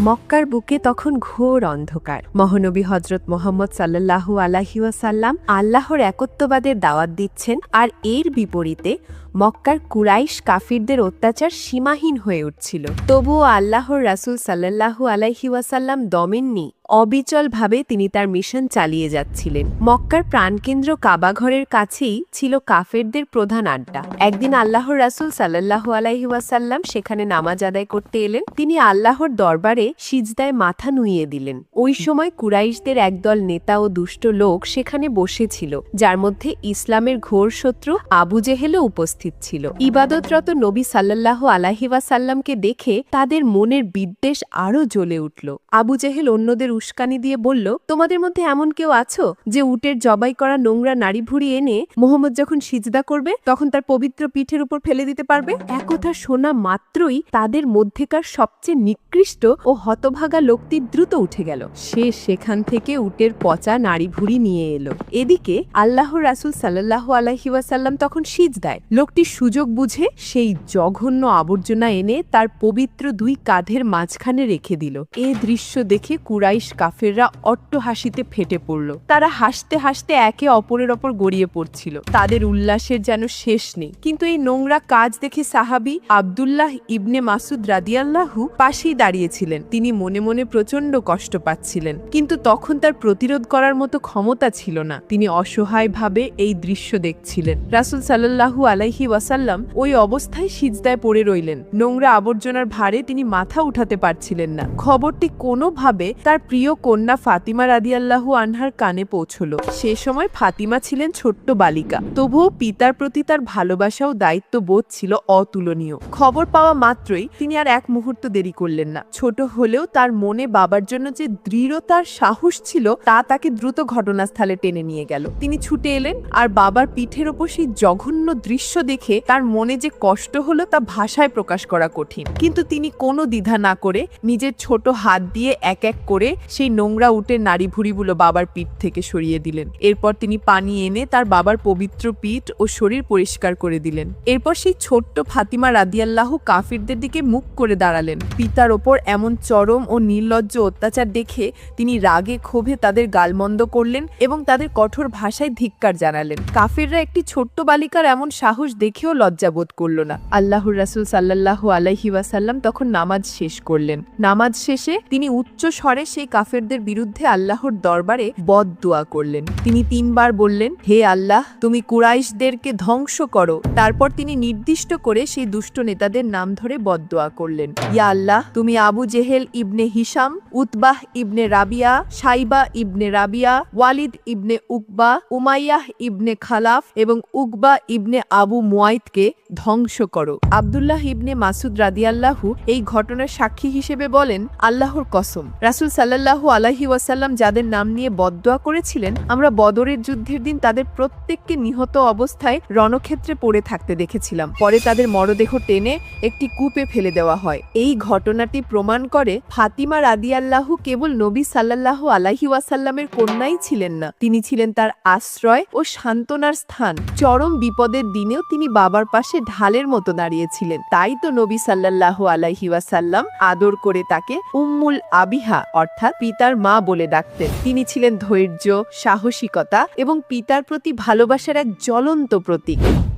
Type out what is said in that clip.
মক্কার বুকে তখন ঘোর অন্ধকার। মহানবী হজরত মোহাম্মদ সাল্লাল্লাহু আলাহিউসাল্লাম আল্লাহর একত্ববাদের দাওয়াত দিচ্ছেন আর এর বিপরীতে মক্কার কুরাইশ কাফিরদের অত্যাচার সীমাহীন হয়ে উঠছিল। তবুও আল্লাহর রাসূল সাল্লাল্লাহু আলাইহি ওয়াসাল্লাম দমেননি, অবিচলভাবে তিনি তার মিশন চালিয়ে যাচ্ছিলেন। মক্কার প্রাণকেন্দ্র কাবাঘরের কাছেই ছিল কাফেরদের প্রধান আড্ডা। একদিন আল্লাহর রাসূল সাল্লাল্লাহু আলাইহি ওয়াসাল্লাম সেখানে নামাজ আদায় করতে এলেন। তিনি আল্লাহর দরবারে সিজদায় মাথা নুইয়ে দিলেন। ওই সময় কুরাইশদের একদল নেতা ও দুষ্ট লোক সেখানে বসেছিল, যার মধ্যে ইসলামের ঘোর শত্রু আবু জেহেলও উপস্থিত ছিল। ইবাদতরত নবী সাল্লাল্লাহু আলাইহি ওয়াসাল্লামকে দেখে তাদের মনের বিদ্বেষ আরও জ্বলে উঠল। আবু জেহেল অন্যদের উস্কানি দিয়ে বলল, তোমাদের মধ্যে এমন কেউ আছো যে উটের জবাই করা নোংরা নারী ভুড়ি এনে মোহাম্মদ যখন সিজদা করবে, তখন তার পবিত্র পিঠের উপর ফেলে দিতে পারবে? একথা শোনা মাত্রই তাদের মধ্যেকার সবচেয়ে নিকৃষ্ট ও হতভাগা লোকটি দ্রুত উঠে গেল। সে সেখান থেকে উটের পচা নারী ভুড়ি নিয়ে এলো। এদিকে আল্লাহ রাসূল সাল্লাল্লাহু আলাইহি ওয়াসাল্লাম তখন সিজ দেয় লোকটি সুযোগ বুঝে সেই জঘন্য আবর্জনা এনে তার পবিত্র দুই কাঁধের মাঝখানে রেখে দিল। এ দৃশ্য দেখে কুরাইশ কাফেররা অট্ট হাসিতে ফেটে পড়ল। তারা হাসতে হাসতে একে অপরের ওপর গড়িয়ে পড়ছিল। তাদের উল্লাসের যেন শেষ নেই। কিন্তু এই নোংরা কাজ দেখে সাহাবি আব্দুল্লাহ ইবনে মাসুদ রাদিয়াল্লাহু পাশেই দাঁড়িয়েছিলেন। তিনি মনে মনে প্রচণ্ড কষ্ট পাচ্ছিলেন। কিন্তু তখন তার প্রতিরোধ করার মতো ক্ষমতা ছিল না। তিনি অসহায়ভাবে এই দৃশ্য দেখছিলেন। রাসুল সাল্লাল্লাহু আলাইহি ওয়াসাল্লাম ওই অবস্থায় সিজদায় পড়ে রইলেন। নোংরা আবর্জনার ভারে তিনি মাথা উঠাতে পারছিলেন না। খবরটি কোনোভাবে তার প্রিয় কন্যা ফাতিমা রাদিয়াল্লাহু আনহার কানে পৌঁছল। সে সময় ফাতিমা ছিলেন ছোট্ট বালিকা। তবুও পিতার প্রতি তার ভালোবাসা ও দায়িত্ব বোধ ছিল অতুলনীয়। খবর পাওয়া মাত্রই তিনি আর এক মুহূর্ত দেরি করলেন না। ছোট হলেও তার মনে বাবার জন্য যে দৃঢ়তার সাহস ছিল, তা তাকে দ্রুত ঘটনাস্থলে টেনে নিয়ে গেল। তিনি ছুটে এলেন আর বাবার পিঠের ওপর সেই জঘন্য দৃশ্য দেখে তার মনে যে কষ্ট হলো তা ভাষায় প্রকাশ করা কঠিন। কিন্তু তিনি কোনো দ্বিধা না করে নিজের ছোট হাত দিয়ে এক এক করে সেই নোংরা উটের নাড়ি ভুড়িগুলো বাবার পিঠ থেকে সরিয়ে দিলেন। এরপর তিনি পানি এনে তার বাবার পবিত্র পিঠ ও শরীর পরিষ্কার করে দিলেন। এরপর সেই ছোট্ট ফাতিমা রাদিয়াল্লাহু কাফিরদের দিকে মুখ করে দাঁড়ালেন। পিতার ওপর এমন চরম ও নির্লজ্জ অত্যাচার দেখে তিনি রাগে ক্ষোভে তাদের গালমন্দ করলেন এবং তাদের কঠোর ভাষায় ধিক্কার জানালেন। কাফিররা একটি ছোট্ট বালিকার এমন সাহস দেখেও লজ্জাবোধ করল না। আল্লাহর রাসূল সাল্লাল্লাহু আলাইহি ওয়াসাল্লাম তখন নামাজ শেষ করলেন। নামাজ শেষে তিনি উচ্চ স্বরে সেই কাফেরদের বিরুদ্ধে আল্লাহর দরবারে বদ দোয়া করলেন। তিনি তিনবার বললেন, হে আল্লাহ, তুমি কুরাইশদেরকে ধ্বংস করো। তারপর তিনি নির্দিষ্ট করে সেই দুষ্ট নেতাদের নাম ধরে বদদোয়া করলেন। ইয়া আল্লাহ, তুমি আবু জেহেল ইবনে হিসাম উতবাহ ইবনে রাবিয়া, সাইবা ইবনে রাবিয়া, ওয়ালিদ ইবনে উকবা, উমাইয়াহ ইবনে খালাফ এবং উকবা ইবনে আবু মুয়াইদকে ধ্বংস করো। আব্দুল্লাহ ইবনে মাসুদ রাদিয়াল্লাহু এই ঘটনার সাক্ষী হিসেবে বলেন, আল্লাহর কসম। রাসূল সাল্লাল্লাহু আলাইহি ওয়াসাল্লাম যাদের নাম নিয়ে বদদোয়া করেছিলেন, আমরা বদরের যুদ্ধের দিন তাদের প্রত্যেককে নিহত অবস্থায় রণক্ষেত্রে পড়ে থাকতে দেখেছিলাম। পরে তাদের মরদেহ টেনে একটি কূপে ফেলে দেওয়া হয়। এই ঘটনাটি প্রমাণ করে ফাতিমা রাদিয়াল্লাহু কেবল নবী সাল্লাল্লাহু আলাইহি ওয়াসাল্লামের কন্যাই ছিলেন না। তিনি ছিলেন তার আশ্রয় ও সান্ত্বনার স্থান। চরম বিপদের দিনেও তিনি বাবার পাশে ঢালের মতো দাঁড়িয়েছিলেন। তাই তো নবী সাল্লাহ আলাহি ওয়াসাল্লাম আদর করে তাকে উম্মুল আবিহা অর্থাৎ পিতার মা বলে ডাকতেন। তিনি ছিলেন ধৈর্য, সাহসিকতা এবং পিতার প্রতি ভালোবাসার এক জ্বলন্ত প্রতীক।